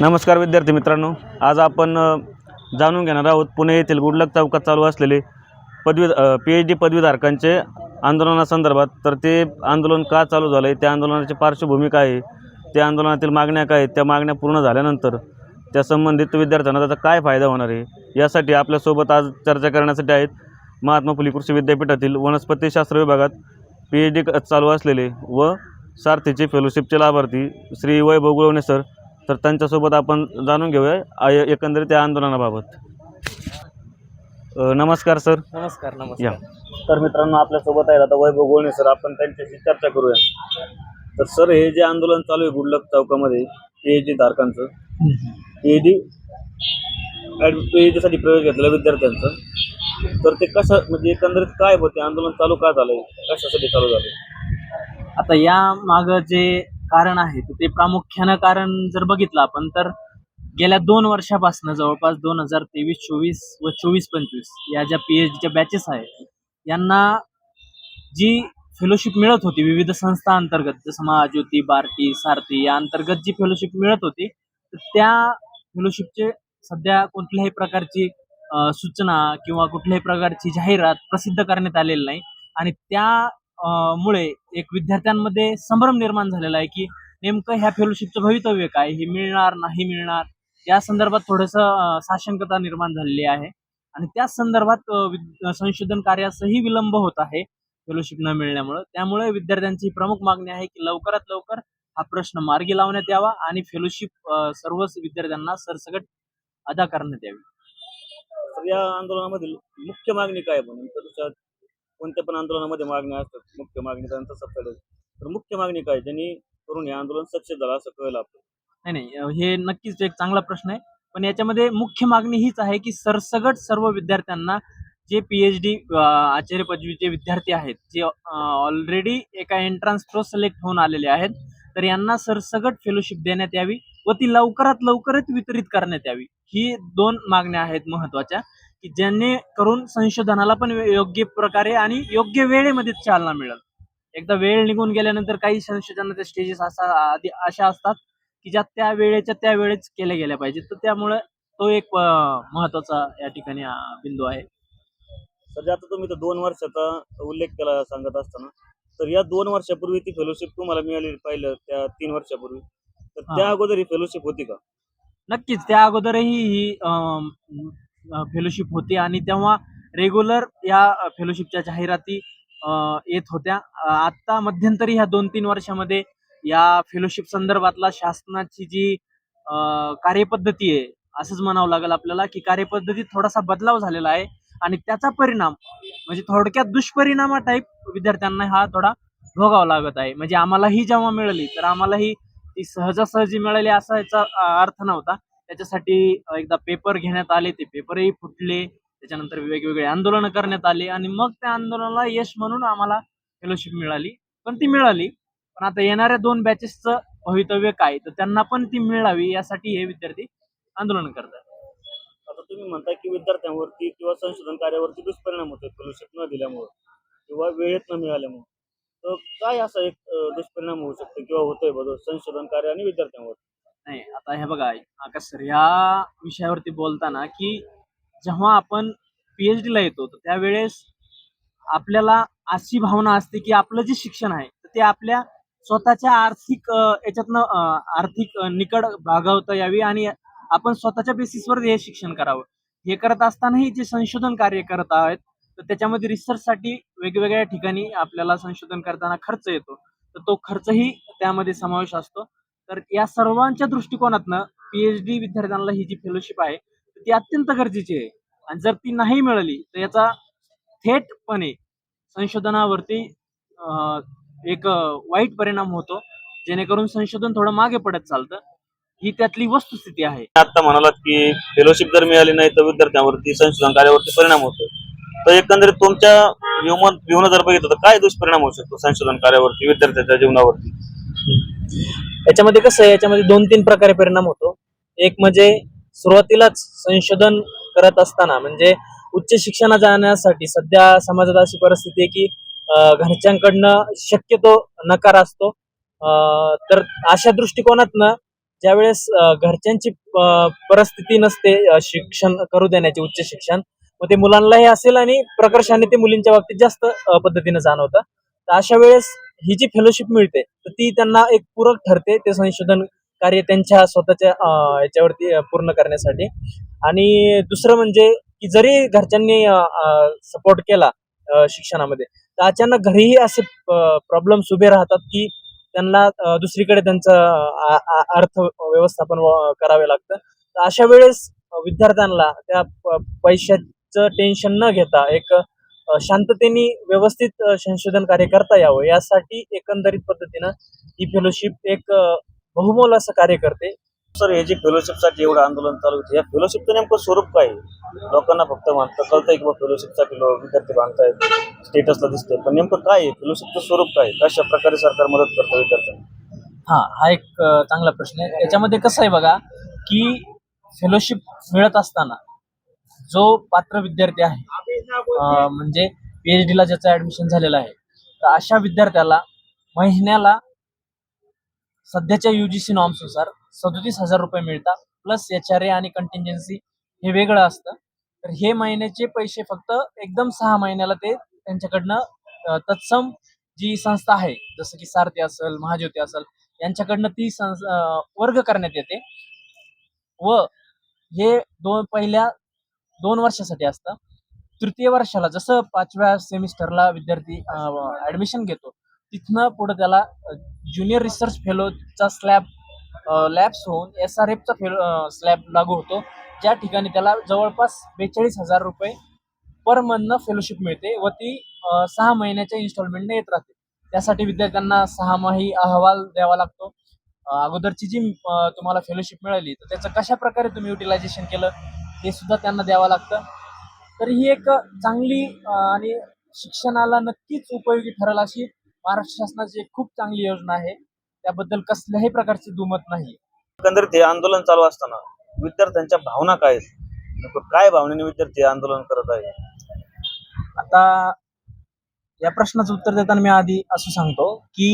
नमस्कार विद्यार्थी मित्रांनो. आज आपण जाणून घेणार आहोत पुणे येथील गुडलक चौकात चालू असलेले पदवी पी एच डी पदवीधारकांचे आंदोलनासंदर्भात. तर ते आंदोलन का चालू झालं आहे त्या आंदोलनाची पार्श्वभूमी काय आहे. त्या आंदोलनातील मागण्या काय आहेत? त्या मागण्या पूर्ण झाल्यानंतर त्या संबंधित विद्यार्थ्यांना त्याचा काय फायदा होणार आहे? यासाठी आपल्यासोबत आज चर्चा करण्यासाठी आहेत महात्मा फुले कृषी विद्यापीठातील वनस्पतीशास्त्र विभागात पी एच डी चालू असलेले व सारथीचे फेलोशिपचे लाभार्थी श्री वैभव गुळवणे सर तर त्यांच्यासोबत आपण जाणून घेऊया आय एकंदरीत त्या आंदोलनाबाबत. अ, नमस्कार सर. नमस्कार या. नमस्कार तर मित्रांनो आपल्यासोबत आहेत आता वैभव गोळणे सर. आपण त्यांच्याशी चर्चा करूया. तर सर हे जे आंदोलन चालू आहे गुडलक चौकामध्ये P H D धारकांचं P H D P H डीसाठी प्रवेश घेतलेल्या विद्यार्थ्यांचं तर ते कसं म्हणजे एकंदरीत काय होते? आंदोलन चालू का झालंय? कशासाठी चालू झालं आता या माग जे कारण आहे. तर ते प्रामुख्यानं कारण जर बघितलं आपण तर गेल्या दोन वर्षापासून जवळपास दोन हजार तेवीस चोवीस व चोवीस पंचवीस या ज्या पी एच डीच्या बॅचेस आहेत यांना जी फेलोशिप मिळत होती विविध संस्था अंतर्गत जसं महाज्योती बार्टी सारथी या अंतर्गत जी फेलोशिप मिळत होती तर त्या फेलोशिपचे सध्या कुठल्याही प्रकारची सूचना किंवा कुठल्याही प्रकारची जाहिरात प्रसिद्ध करण्यात आलेली नाही. आणि त्या मुळे एक विद्यार्थ्यांमध्ये संभ्रम निर्माण झालेला आहे की नेमकं ह्या फेलोशिपचं भवितव्य काय? हे मिळणार नाही मिळणार? या संदर्भात थोडंसं साशंकता निर्माण झालेली आहे. आणि त्या संदर्भात संशोधन कार्यासही विलंब होत आहे फेलोशिप न मिळण्यामुळे. त्यामुळे विद्यार्थ्यांची प्रमुख मागणी आहे की लवकरात लवकर हा प्रश्न मार्गी लावण्यात यावा आणि फेलोशिप सर्वच विद्यार्थ्यांना सरसकट अदा करण्यात यावी. या आंदोलनामधील मुख्य मागणी काय म्हणून कोणत्या पण आंदोलनामध्ये मागण्या असतात मुख्य मागणी त्यांचा सबसेट तर मुख्य मागणी काय? त्यांनी करून हे आंदोलन सक्षम झालं असं कळलं आपलं नाही नाही हे नक्कीच एक चांगला प्रश्न आहे. पण याच्यामध्ये मुख्य मागणी हीच आहे की सरसगट सर्व विद्यार्थ्यांना जे पी एच डी आचार्य पदवीचे विद्यार्थी आहेत जे ऑलरेडी एका एंट्रान्स प्रो सिलेक्ट होऊन आलेले आहेत तर यांना सरसगट फेलोशिप देण्यात यावी व ती लवकरात लवकरच वितरित करण्यात यावी. ही दोन मागण्या आहेत महत्त्वाच्या की जेणेकरून संशोधनाला पण योग्य प्रकारे आणि योग्य वेळेमध्ये चालना मिळेल. एकदा वेळ निघून गेल्यानंतर काही संशोधनाचे स्टेजेस असा आधी अशा असतात की ज्या त्या वेळेच्या त्या वेळेच केल्या गेल्या पाहिजेत. तर त्यामुळे तो एक महत्त्वाचा या ठिकाणी बिंदू आहे. सध्या आता तुम्ही तर दोन वर्षाचा उल्लेख केला सांगत असताना तर या दोन वर्षापूर्वी ती फेलोशिप तुम्हाला मिळाली पाहिलं त्या तीन वर्षापूर्वी. तर त्या. अगोदर ही फेलोशिप होती का? नक्कीच. त्या अगोदरही ही फेलोशिप होती आणि तेव्हा रेग्युलर या फेलोशिपच्या जाहिराती येत होत्या. आत्ता मध्यंतरी ह्या दोन तीन वर्षामध्ये या फेलोशिप संदर्भातला शासनाची जी कार्यपद्धती आहे असंच म्हणावं लागेल आपल्याला की कार्यपद्धतीत थोडासा बदलाव झालेला आहे आणि त्याचा परिणाम म्हणजे थोडक्यात दुष्परिणामा टाईप विद्यार्थ्यांना हा थोडा भोगावा लागत आहे. म्हणजे आम्हालाही जेव्हा मिळाली तर आम्हालाही ती सहजासहजी मिळाली असा याचा अर्थ नव्हता. त्याच्यासाठी एकदा पेपर घेण्यात आले ते पेपरही फुटले. त्याच्यानंतर वेगवेगळे आंदोलनं करण्यात आले आणि मग त्या आंदोलनाला यश म्हणून आम्हाला फेलोशिप मिळाली. पण ती मिळाली. पण आता येणाऱ्या दोन बॅचेसचं भवितव्य काय? तर त्यांना पण ती मिळावी यासाठी हे विद्यार्थी आंदोलन करतात. आता तुम्ही म्हणताय की विद्यार्थ्यांवरती किंवा संशोधन कार्यावरती दुष्परिणाम होतो फेलोशिप न दिल्यामुळे किंवा वेळेत न मिळाल्यामुळे. तर काय असा एक दुष्परिणाम होऊ शकतो किंवा होतोय बरोबर संशोधन कार्य आणि विद्यार्थ्यांवर? नाही आता हे बघा आकाश सर या विषयावरती बोलताना की जेव्हा आपण पीएच डीला येतो तर त्यावेळेस आपल्याला अशी भावना असते की आपलं जे शिक्षण आहे तर ते आपल्या स्वतःच्या आर्थिक याच्यातनं आर्थिक निकड भागवता यावी आणि आपण स्वतःच्या बेसिसवर हे शिक्षण करावं. हे करत असतानाही जे संशोधन कार्य करत आहेत तर त्याच्यामध्ये रिसर्चसाठी वेगवेगळ्या ठिकाणी आपल्याला संशोधन करताना खर्च येतो. तर तो खर्चही त्यामध्ये समावेश असतो. तर या सर्वांच्या दृष्टिकोनातनं पीएचडी विद्यार्थ्यांना ही जी फेलोशिप आहे ती अत्यंत गरजेची आहे. आणि जर ती नाही मिळाली तर याचा थेटपणे संशोधनावरती एक वाईट परिणाम होतो. जेणेकरून संशोधन थोडं मागे पडत चालतं. ही त्यातली वस्तुस्थिती आहे. आता म्हणालात की फेलोशिप जर मिळाली नाही तर विद्यार्थ्यांवरती संशोधन कार्यावरती परिणाम होतो. तर एकंदरीत तुमच्या जीवन जीवन जर बघितलं तर काय दुष्परिणाम होऊ शकतो संशोधन कार्यावरती विद्यार्थ्यांच्या जीवनावरती? याच्यामध्ये कसं आहे याच्यामध्ये दोन तीन प्रकारे परिणाम होतो. एक म्हणजे सुरुवातीलाच संशोधन करत असताना म्हणजे उच्च शिक्षणात जाण्यासाठी सध्या समाजात अशी परिस्थिती आहे की घरच्यांकडनं शक्यतो नकार असतो. तर अशा दृष्टिकोनातनं ज्यावेळेस घरच्यांची परिस्थिती नसते शिक्षण करू देण्याचे उच्च शिक्षण मग ते मुलांनाही असेल आणि प्रकर्षाने ते मुलींच्या बाबतीत जास्त पद्धतीने जाणवतं. तर अशा वेळेस ही जी फेलोशिप मिळते तर ती त्यांना एक पूरक ठरते ते संशोधन कार्य त्यांच्या स्वतःच्या याच्यावरती पूर्ण करण्यासाठी. आणि दुसरं म्हणजे की जरी घरच्यांनी सपोर्ट केला शिक्षणामध्ये तर अचानक घरीही असे प्रॉब्लेम्स उभे राहतात की त्यांना दुसरीकडे त्यांचं अर्थ व्यवस्थापन करावे लागतं. तर अशा वेळेस विद्यार्थ्यांना त्या पैशाचं टेन्शन न घेता एक शांततेने व्यवस्थित संशोधन कार्य करता यावं. यासाठी एकंदरीत पद्धतीनं ही फेलोशिप एक बहुमोल असं कार्य करते. सर हे जे फेलोशिपसाठी एवढं आंदोलन चालू होतं या फेलोशिपचं नेमकं स्वरूप काय? लोकांना फक्त म्हणतं कळतंय की बा फेलोशिपसाठी लोक विद्यार्थी बांधतायत स्टेटसला दिसतंय. पण नेमकं काय आहे? फेलोशिपचं स्वरूप काय? कशा प्रकारे सरकार मदत करतं विद्यार्थ्यांना? हा हा एक चांगला प्रश्न आहे. याच्यामध्ये कसं आहे बघा की फेलोशिप मिळत असताना जो पात्र विद्यार्थी आहे म्हणजे पीएच डीला ज्याचं ऍडमिशन झालेलं आहे. तर अशा विद्यार्थ्याला महिन्याला सध्याच्या युजीसी नॉर्म्सनुसार सदोतीस हजार रुपये मिळतात. प्लस एच आर ए आणि कंटिन्जन्सी हे वेगळं असतं. तर हे महिन्याचे पैसे फक्त एकदम सहा महिन्याला ते त्यांच्याकडनं तत्सम जी संस्था आहे जसं की सारथी असेल महाज्योती असेल यांच्याकडनं ती संस वर्ग करण्यात येते. व हे दोन पहिल्या दोन वर्षासाठी असतं. तृतीय वर्षाला जसं पाचव्या सेमिस्टरला विद्यार्थी ऍडमिशन घेतो तिथनं पुढं त्याला ज्युनियर रिसर्च फेलोचा स्लॅब लॅब्स होऊन एस आर एफचा फेलो स्लॅब लागू होतो. ज्या ठिकाणी त्याला जवळपास बेचाळीस हजार रुपये पर मंथनं फेलोशिप मिळते व ती सहा महिन्याच्या इन्स्टॉलमेंटने येत राहते. त्यासाठी विद्यार्थ्यांना सहामाही अहवाल द्यावा लागतो. अगोदरची जी तुम्हाला फेलोशिप मिळाली तर त्याचं कशा प्रकारे तुम्ही युटिलायझेशन केलं ते सुद्धा त्यांना द्यावं लागतं. तर ही एक चांगली आणि शिक्षणाला नक्कीच उपयोगी ठरेल अशी महाराष्ट्र शासनाची एक खूप चांगली योजना आहे. त्याबद्दल कसल्याही प्रकारची दुमत नाही एकंदरीत हे आंदोलन चालू असताना विद्यार्थ्यांच्या भावना काय काय भावनेने विद्यार्थी आंदोलन करत आहे आता या प्रश्नाचं उत्तर देताना मी आधी असं सांगतो की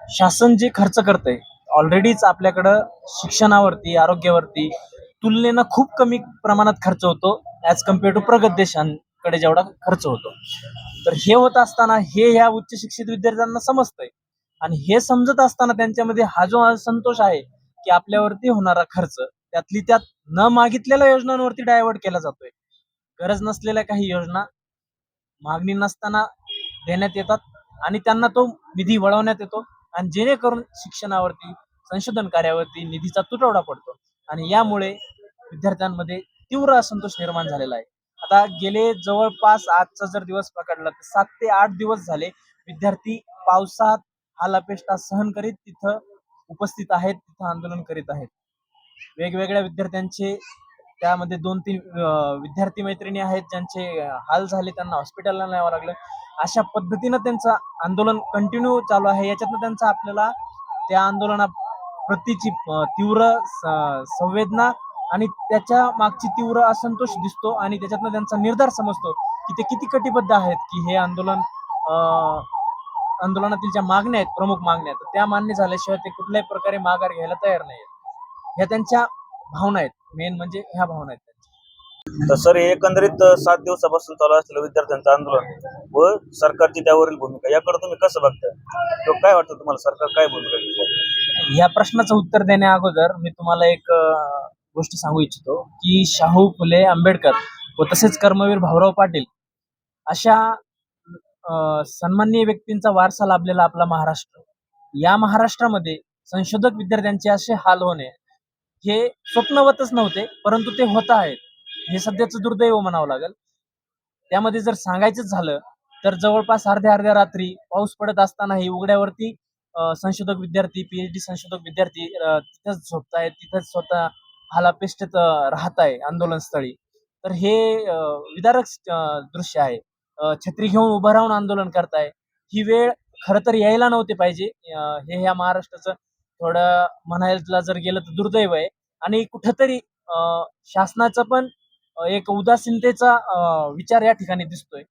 शासन जे खर्च करतंय ऑलरेडीच आपल्याकडं शिक्षणावरती आरोग्यावरती तुलनेनं खूप कमी प्रमाणात खर्च होतो. ॲज कंपेअर टू प्रगत देशांकडे जेवढा खर्च होतो. तर हे होत असताना हे ह्या उच्च शिक्षित विद्यार्थ्यांना समजतंय. आणि हे समजत असताना त्यांच्यामध्ये हा जो असंतोष आहे की आपल्यावरती होणारा खर्च त्यातली त्यात न मागितलेल्या योजनांवरती डायव्हर्ट केला जातोय. गरज नसलेल्या काही योजना मागणी नसताना देण्यात येतात आणि त्यांना तो निधी वळवण्यात येतो आणि जेणेकरून शिक्षणावरती संशोधन कार्यावरती निधीचा तुटवडा पडतो. आणि यामुळे विद्यार्थ्यांमध्ये तीव्र असंतोष निर्माण झालेला आहे. आता गेले जवळपास आजचा जर दिवस पकडला तर सात ते आठ दिवस झाले विद्यार्थी पावसात हा लपेष्टा सहन करीत तिथं उपस्थित आहेत तिथं आंदोलन करीत आहेत. वेगवेगळ्या विद्यार्थ्यांचे त्यामध्ये दोन तीन विद्यार्थी मैत्रिणी आहेत ज्यांचे हाल झाले त्यांना हॉस्पिटलला न्यावं लागलं. अशा पद्धतीनं त्यांचं आंदोलन कंटिन्यू चालू आहे. याच्यातनं त्यांचा आपल्याला त्या आंदोलना प्रतीची तीव्र संवेदना आणि त्याच्या मागची तीव्र असंतोष दिसतो आणि त्याच्यातनं त्यांचा निर्धार समजतो की ते किती कटिबद्ध आहेत की हे आंदोलन आंदोलनातील ज्या मागण्या आहेत प्रमुख मागण्या आहेत त्या मान्य झाल्याशिवाय ते कुठल्याही प्रकारे माघार घ्यायला तयार नाही ह्या त्यांच्या भावना आहेत. मेन म्हणजे ह्या भावना आहेत. तर सर एकंदरीत सात दिवसापासून चालू असलेलं विद्यार्थ्यांचं आंदोलन व सरकारची त्यावरील भूमिका याकडे तुम्ही कसं बघताय? किंवा काय वाटतं तुम्हाला? सरकार काय भूमिका या प्रश्नाचं उत्तर देण्या अगोदर मी तुम्हाला एक गोष्ट सांगू इच्छितो की शाहू फुले आंबेडकर व तसेच कर्मवीर भाऊराव पाटील अशा अं, सन्माननीय व्यक्तींचा वारसा लाभलेला आपला महाराष्ट्र. या महाराष्ट्रामध्ये संशोधक विद्यार्थ्यांचे असे हाल होणे हे स्वप्नवतच नव्हते परंतु ते होत आहेत. हे सध्याचं दुर्दैव म्हणावं लागेल. त्यामध्ये जर सांगायचंच झालं तर जवळपास अर्ध्या अर्ध्या रात्री पाऊस पडत असतानाही उघड्यावरती संशोधक विद्यार्थी पीएच डी संशोधक विद्यार्थी अ, तिथंच झोपतायत तिथंच स्वतः हालापेष्टेत राहत आहे आंदोलनस्थळी. तर हे विदारक दृश्य आहे. छत्री घेऊन उभं राहून आंदोलन करताय. ही वेळ खर तर यायला नव्हती पाहिजे. हे ह्या महाराष्ट्राचं थोडं म्हणायला जर गेलं तर दुर्दैव आहे. आणि कुठंतरी अ, पण एक उदासीनतेचा विचार या ठिकाणी दिसतोय.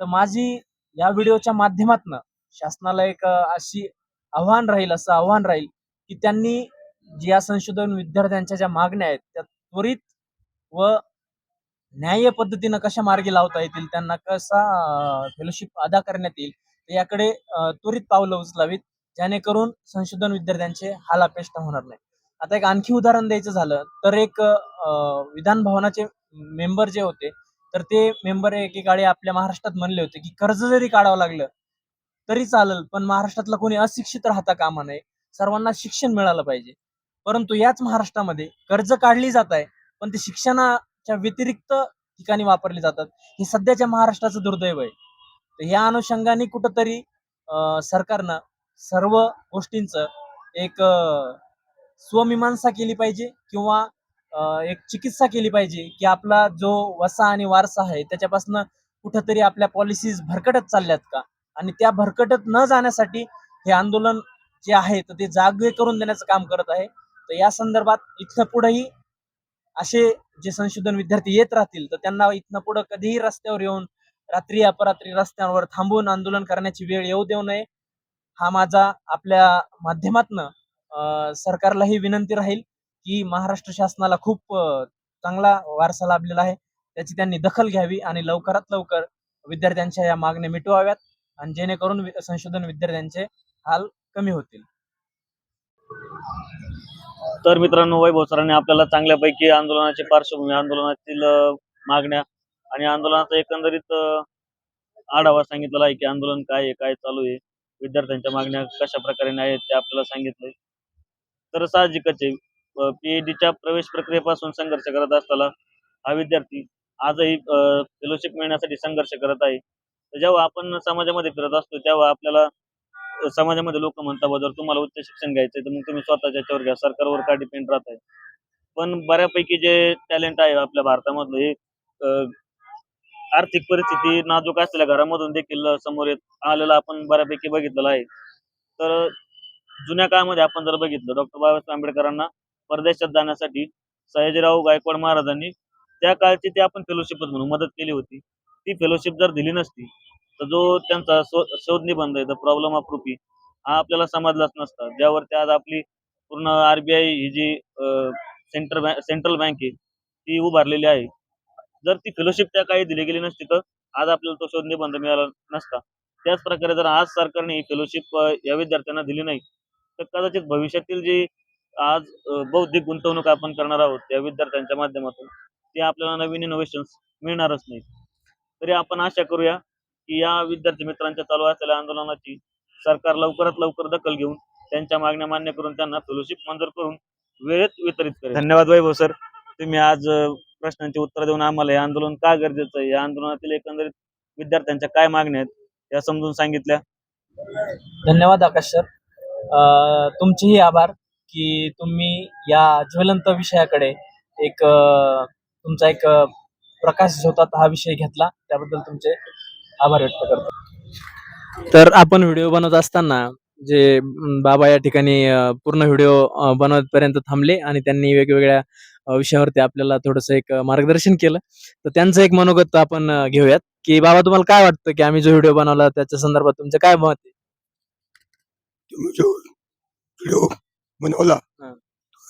तर माझी या व्हिडिओच्या माध्यमातनं शासनाला एक अशी आव्हान राहील असं आव्हान राहील की त्यांनी ज्या संशोधन विद्यार्थ्यांच्या ज्या मागण्या आहेत त्या त्वरित व न्याय्य पद्धतीनं कशा मार्गी लावता येतील त्यांना कसा फेलोशिप अदा करण्यात येईल याकडे त्वरित पावलं उचलावीत जेणेकरून संशोधन विद्यार्थ्यांचे हाल अपेष्टा होणार नाही. आता एक आणखी उदाहरण द्यायचं झालं तर एक अ, विधान भवनाचे मेंबर जे होते तर ते मेंबर एकेकाळी आपल्या महाराष्ट्रात म्हणले होते की कर्ज जरी काढावं लागलं तरी चालेल पण महाराष्ट्रातला कोणी अशिक्षित राहता कामा नये. सर्वांना शिक्षण मिळालं पाहिजे. परंतु याच महाराष्ट्रामध्ये कर्ज काढली जात आहे पण ते शिक्षणाच्या व्यतिरिक्त ठिकाणी वापरली जातात. हे सध्याच्या महाराष्ट्राचं दुर्दैव आहे. तर या अनुषंगाने कुठंतरी अं, सरकारनं सर्व गोष्टींचं एक स्वमीमांसा केली पाहिजे किंवा एक चिकित्सा केली पाहिजे की आपला जो वसा आणि वारसा आहे त्याच्यापासून कुठंतरी आपल्या पॉलिसीज भरकटत चालल्यात का? आणि त्या भरकटत न जाण्यासाठी हे आंदोलन जे आहे तर ते जागे करून देण्याचं काम करत आहे. तर या संदर्भात इथनं पुढेही असे जे संशोधन विद्यार्थी येत राहतील तर त्यांना इथनं पुढं कधीही रस्त्यावर येऊन रात्री अपरात्री रस्त्यांवर थांबून आंदोलन करण्याची वेळ येऊ देऊ नये. हा माझा आपल्या माध्यमातनं अं, सरकारलाही विनंती राहील की महाराष्ट्र शासनाला खूप चांगला वारसा लाभलेला आहे. त्याची त्यांनी दखल घ्यावी आणि लवकरात लवकर विद्यार्थ्यांच्या या मागण्या मिटवाव्यात आणि जेणेकरून संशोधन विद्यार्थ्यांचे हाल कमी होतील. तर मित्रांनो वैभव सरांनी आपल्याला चांगल्यापैकी आंदोलनाची पार्श्वभूमी आंदोलनातील मागण्या आणि आंदोलनाचा एकंदरीत आढावा सांगितलेला आहे की आंदोलन काय आहे काय चालू आहे विद्यार्थ्यांच्या मागण्या कशा प्रकारे नाही आहेत ते आपल्याला सांगितले तर साहजिकच आहे पीएचडीच्या प्रवेश प्रक्रियेपासून संघर्ष करत असताना हा विद्यार्थी आजही फेलोशिप मिळण्यासाठी संघर्ष करत आहे. तर जेव्हा आपण समाजामध्ये फिरत असतो तेव्हा आपल्याला समाजामध्ये लोक म्हणतात जर तुम्हाला उच्च शिक्षण घ्यायचंय तर मग तुम्ही स्वतःच्या याच्यावर घ्या सरकारवर का डिपेंड राहत आहे पण बऱ्यापैकी जे टॅलेंट आहे आपल्या भारतामधलं हे आर्थिक परिस्थिती नाजूक असलेल्या घरामधून देखील समोर येत आलेलं आपण बऱ्यापैकी बघितलेलं आहे. तर जुन्या काळामध्ये आपण जर बघितलं डॉक्टर बाबासाहेब आंबेडकरांना परदेशात जाण्यासाठी सयाजीराव गायकवाड महाराजांनी त्या काळची ती आपण फेलोशिपच म्हणून मदत केली होती ती फेलोशिप जर दिली नसती तर जो त्यांचा शोध निबंध आहे द प्रॉब्लेम ऑफ रुपी हा आपल्याला समजलाच नसता. ज्यावरती आज आपली पूर्ण आरबीआय ही जी सेंटर बँक सेंट्रल बँक आहे ती उभारलेली आहे. जर ती फेलोशिप त्या काही दिली गेली नसती तर आज आपल्याला तो शोध निबंध मिळाला नसता. त्याच प्रकारे जर आज सरकारने ही फेलोशिप या विद्यार्थ्यांना दिली नाही तर कदाचित भविष्यातील जी आज बौद्धिक गुंतवणूक आपण करणार आहोत त्या विद्यार्थ्यांच्या माध्यमातून ते आपल्याला नवीन इनोव्हेशन्स मिळणारच नाही तरी आपण आशा करूया की या विद्यार्थी मित्रांच्या चालू असलेल्या आंदोलनाची सरकार लवकरात लवकर दखल घेऊन त्यांच्या मागण्या मान्य करून त्यांना फेलोशिप मंजूर करून वेळेत वितरित करेल. धन्यवाद वैभव सर. तुम्ही आज प्रश्नांची उत्तर देऊन आम्हाला हे आंदोलन का गरजेचं आहे? या आंदोलनातील एकंदरीत विद्यार्थ्यांच्या काय मागण्या आहेत या समजून सांगितल्या. धन्यवाद आकाश सर. अं, तुमचेही आभार की तुम्ही या ज्वलंत विषयाकडे एक तुमचा एक प्रकाश झोतात हा विषय घेतला. त्याबद्दल तुमचे आभार व्यक्त करतो. तर आपण व्हिडिओ बनवत असताना जे बाबा या ठिकाणी पूर्ण व्हिडिओ बनवतपर्यंत थांबले आणि त्यांनी वेगवेगळ्या विषयावरती आपल्याला थोडंसं एक मार्गदर्शन केलं तर त्यांचं एक मनोगत आपण घेऊयात. की बाबा तुम्हाला काय वाटतं की आम्ही जो व्हिडिओ बनवला त्याच्या संदर्भात तुमचं काय मत आहे? तुम्ही जो व्हिडिओ बनवला हा.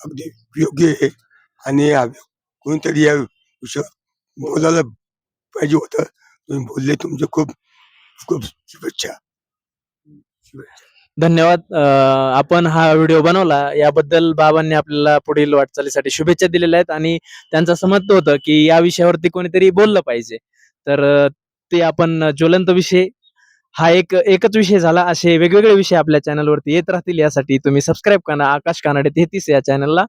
अगदी योग्य आहे आणि कोणीतरी या विषयावर बोलायला पाहिजे होतं तुम्ही बोलले तुमचे खूप खूप शुभेच्छा. धन्यवाद. अं, आपण हा व्हिडिओ बनवला. याबद्दल बाबांनी आपल्याला पुढील वाटचालीसाठी शुभेच्छा दिलेल्या आहेत आणि त्यांचं असं मत होतं की या विषयावरती कोणीतरी बोललं पाहिजे. तर अं, ते आपण ज्वलंत विषय हा एक एकच विषय झाला. असे वेगवेगळे विषय आपल्या चॅनलवरती येत राहतील. यासाठी तुम्ही सबस्क्राईब करा. आकाश कानडे तेहतीस या चॅनलला